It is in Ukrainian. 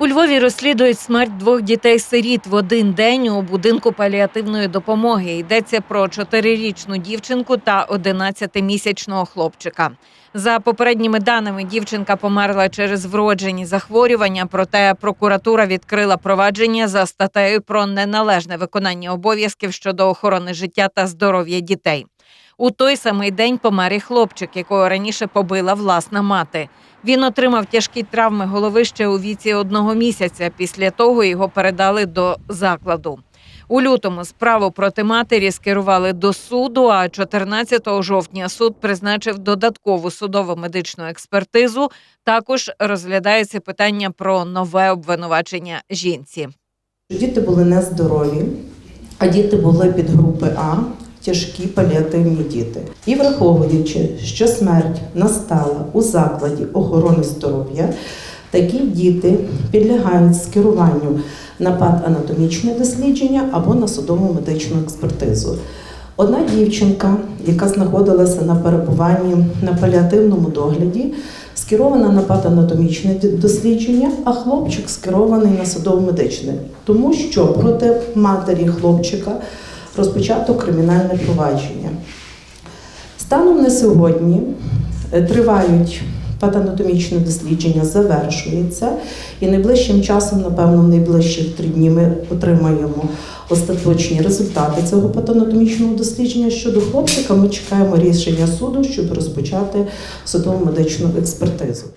У Львові розслідують смерть двох дітей-сиріт в один день у будинку паліативної допомоги. Йдеться про чотирирічну дівчинку та 11-місячного хлопчика. За попередніми даними, дівчинка померла через вроджені захворювання. Проте прокуратура відкрила провадження за статтею про неналежне виконання обов'язків щодо охорони життя та здоров'я дітей. У той самий день помер і хлопчик, якого раніше побила власна мати. Він отримав тяжкі травми голови ще у віці одного місяця. Після того його передали до закладу. У лютому справу проти матері скерували до суду. А 14 жовтня суд призначив додаткову судово медичну експертизу. Також розглядається питання про нове обвинувачення жінці. Діти були нездорові, а діти були під групи А, тяжкі паліативні діти. І враховуючи, що смерть настала у закладі охорони здоров'я, такі діти підлягають скеруванню на патанатомічне дослідження або на судову медичну експертизу. Одна дівчинка, яка знаходилася на перебуванні на паліативному догляді, скерована на патанатомічне дослідження, а хлопчик скерований на судово-медичне, тому що проти матері хлопчика розпочато кримінальне провадження. Станом на сьогодні е, тривають патанатомічне дослідження, завершується, і найближчим часом, напевно, в найближчих три дні ми отримаємо остаточні результати цього патанатомічного дослідження. Щодо хлопчика, ми чекаємо рішення суду, щоб розпочати судово медичну експертизу.